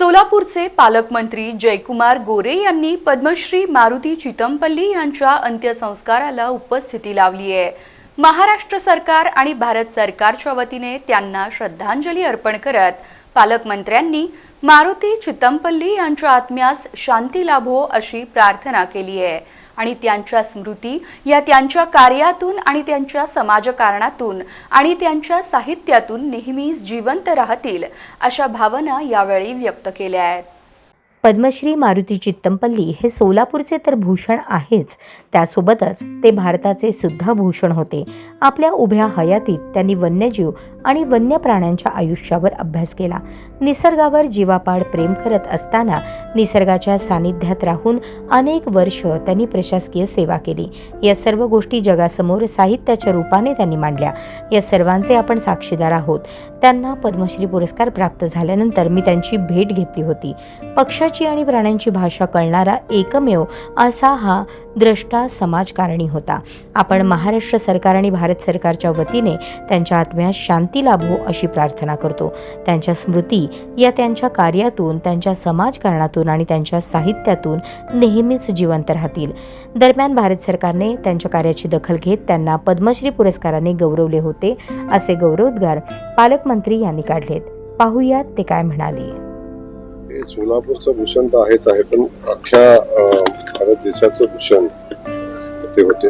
सोलापूरचे पालकमंत्री जयकुमार गोरे यांनी पद्मश्री मारुती चितमपल्ली यांच्या अंत्यसंस्काराला उपस्थिती लावली आहे. महाराष्ट्र सरकार आणि भारत सरकारच्या वतीने त्यांना श्रद्धांजली अर्पण करत पालकमंत्र्यांनी मारुती चितमपल्ली यांच्या आत्म्यास शांती लाभो अशी प्रार्थना केली आहे. आणि त्यांच्या स्मृती या त्यांच्या कार्यातून आणि त्यांच्या समाजकारणातून आणि त्यांच्या साहित्यातून नेहमीच जिवंत राहतील अशा भावना यावेळी व्यक्त केल्या आहेत. पद्मश्री मारुती चित्तमपल्ली हे सोलापूरचे तर भूषण आहेच. त्यासोबतच ते भारताचे सुद्धा भूषण होते. आपल्या उभ्या हयातीत त्यांनी वन्यजीव आणि वन्य प्राण्यांच्या आयुष्यावर अभ्यास केला. निसर्गावर जीवापाड प्रेम करत असताना निसर्गाच्या सानिध्यात राहून अनेक वर्ष त्यांनी प्रशासकीय सेवा केली. या सर्व गोष्टी जगासमोर साहित्याच्या रूपाने त्यांनी मांडल्या. या सर्वांचे आपण साक्षीदार आहोत. त्यांना पद्मश्री पुरस्कार प्राप्त झाल्यानंतर मी त्यांची भेट घेतली होती. पक्षाची आणि प्राण्यांची भाषा कळणारा एकमेव असा हा द्रष्टा समाजकारणी होता. आपण महाराष्ट्र सरकार आणि भारत सरकारच्या वतीने त्यांच्या आत्म्यास शांती लाभो अशी प्रार्थना करतो. त्यांच्या स्मृती या त्यांच्या कार्यातून त्यांच्या समाजकारणातून आणि त्यांच्या साहित्यातून नेहमीच जिवंत राहतील. दरम्यान भारत सरकारने त्यांच्या कार्याची दखल घेत त्यांना पद्मश्री पुरस्काराने गौरवले होते असे गौरवोद्गार पालकमंत्री यांनी काढलेत. पाहूयात ते काय म्हणाले. सोलापूरचं भूषण तर आहेच आहे पण अख्ख्या भारत देशाचं भूषण ते होते.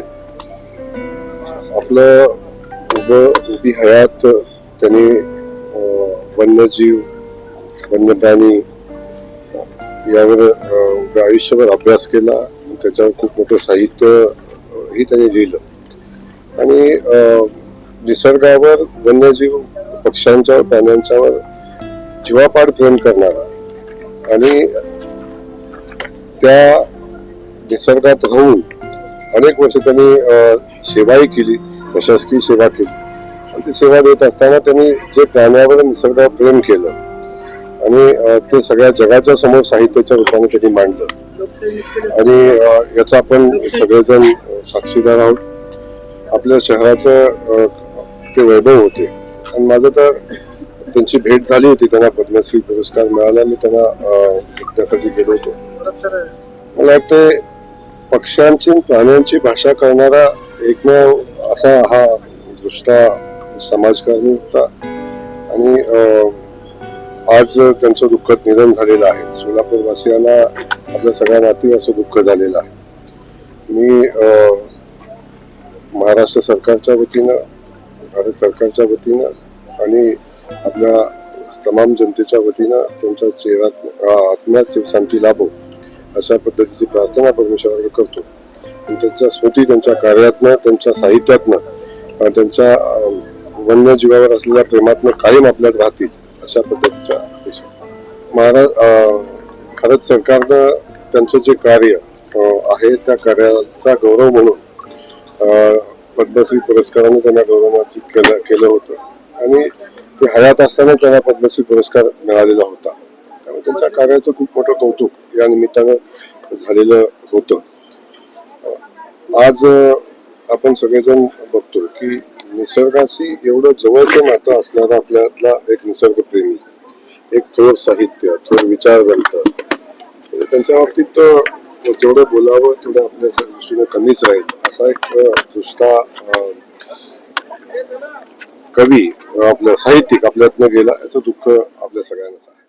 आपलं उभं उभी हयात त्यांनी वन्यजीव वन्यप्राणी यावर उभ्या आयुष्यभर अभ्यास केला. आणि त्याच्यावर खूप मोठं साहित्य ही त्यांनी लिहिलं. आणि निसर्गावर वन्यजीव पक्ष्यांच्या प्राण्यांच्यावर जीवापाड प्रेम करणारा आणि त्या निसर्गात राहून अनेक वर्ष त्यांनी सेवाही केली प्रशासकीय सेवा केली. आणि ती सेवा देत असताना त्यांनी जे प्राण्यावर निसर्गावर प्रेम केलं आणि ते सगळ्या जगाच्या समोर साहित्याच्या रूपाने त्यांनी मांडलं. आणि याचा आपण सगळेजण साक्षीदार आहोत. आपल्या शहराचं ते वैभव होते. आणि माझं तर त्यांची भेट झाली होती त्यांना पद्मश्री पुरस्कार मिळाला मी त्यांना भेटण्यासाठी गेलो होतो. मला वाटते पक्ष्यांची प्राण्यांची भाषा करणारा एकमेव असा हा दृष्टा समाजकारणी होता. आणि आज त्यांचं दुःखद निधन झालेलं आहे. सोलापूरवासियांना आपल्या सगळ्या नातेवाईकाचं दुःख झालेलं आहे. मी महाराष्ट्र सरकारच्या वतीनं भारत सरकारच्या वतीनं आणि आपल्या तमाम जनतेच्या वतीनं त्यांच्या चेहऱ्यात आत्म्यात शिवशांती लाभो अशा पद्धतीची प्रार्थना परमेश्वराकडे करतो. त्यांच्या स्मृती त्यांच्या कार्यातनं त्यांच्या साहित्यातनं त्यांच्या वन्यजीवावर असलेल्या प्रेमातनं कायम आपल्यात राहतील अशा पद्धतीच्या अपेक्षा महाराज भारत सरकारनं त्यांचं जे कार्य आहे त्या कार्याचा गौरव म्हणून पद्मश्री पुरस्काराने त्यांना गौरवान्वित केलं केलं होतं. आणि ते हयात असताना त्यांना पद्मश्री पुरस्कार मिळालेला होता. त्यामुळे त्यांच्या कार्याचं खूप मोठं कौतुक या निमित्तानं झालेलं होतं. आज आपण सगळेजण बघतोय की निसर्गाशी एवढं जवळचं नातं असणारा आपल्यातला एक निसर्गप्रेमी एक थोर साहित्य थोर विचारवंत. म्हणजे त्यांच्या बाबतीत जेवढं बोलावं तेवढं आपल्या दृष्टीने कमीच राहील असा एक दृष्टा कवी आपलं साहित्यिक आपल्यातनं गेला याचं दुःख आपल्या सगळ्यांनाच आहे